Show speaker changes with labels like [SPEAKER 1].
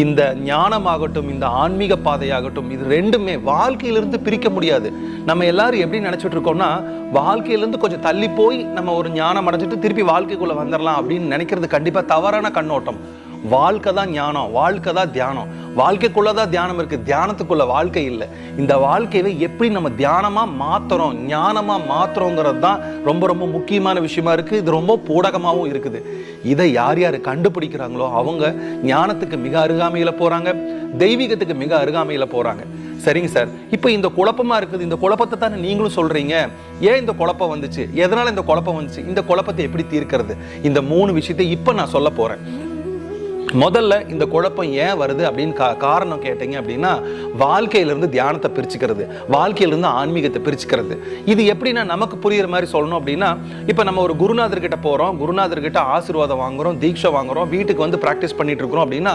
[SPEAKER 1] இந்த ஞானமாகட்டும் இந்த ஆன்மீக பாதையாகட்டும் இது ரெண்டுமே வாழ்க்கையிலிருந்து பிரிக்க முடியாது. நம்ம எல்லாரும் எப்படி நினைச்சிட்டு இருக்கோம்னா வாழ்க்கையிலிருந்து கொஞ்சம் தள்ளி போய் நம்ம ஒரு ஞானம் அடைஞ்சிட்டு திருப்பி வாழ்க்கைக்குள்ள வந்துடலாம் அப்படின்னு நினைக்கிறது கண்டிப்பா தவறான கண்ணோட்டம். வாழ்க்கை தான் ஞானம் வாழ்க்கை தான் தியானம். வாழ்க்கைக்குள்ள தான் தியானம் இருக்குது தியானத்துக்குள்ள வாழ்க்கை இல்லை. இந்த வாழ்க்கையை எப்படி நம்ம தியானமாக மாத்துறோம் ஞானமாக மாத்துறோங்கிறது தான் ரொம்ப ரொம்ப முக்கியமான விஷயமா இருக்குது இது ரொம்ப பூடகமாகவும் இருக்குது. இதை யார் யார் கண்டுபிடிக்கிறாங்களோ அவங்க ஞானத்துக்கு மிக அருகாமையில் போகிறாங்க தெய்வீகத்துக்கு மிக அருகாமையில் போகிறாங்க சரிங்க சார். இப்போ இந்த குழப்பமாக இருக்குது. இந்த குழப்பத்தை தானே நீங்களும் சொல்கிறீங்க ஏன் இந்த குழப்பம் வந்துச்சு? எதனால் இந்த குழப்பம் வந்துச்சு? இந்த குழப்பத்தை எப்படி தீர்க்கிறது? இந்த மூணு விஷயத்தை இப்போ நான் சொல்ல போகிறேன் முதல்ல இந்த குழப்பம் ஏன் வருது அப்படின்னு கா காரணம் கேட்டீங்க அப்படின்னா வாழ்க்கையிலிருந்து தியானத்தை பிரிச்சுக்கிறது வாழ்க்கையிலிருந்து ஆன்மீகத்தை பிரிச்சுக்கிறது. இது எப்படின்னா நமக்கு புரியுற மாதிரி சொல்லணும் அப்படின்னா இப்போ நம்ம ஒரு குருநாதர் கிட்ட போகிறோம் குருநாதர் கிட்ட ஆசீர்வாதம் வாங்குறோம் தீட்சை வாங்குறோம் வீட்டுக்கு வந்து ப்ராக்டிஸ் பண்ணிட்டு இருக்கிறோம் அப்படின்னா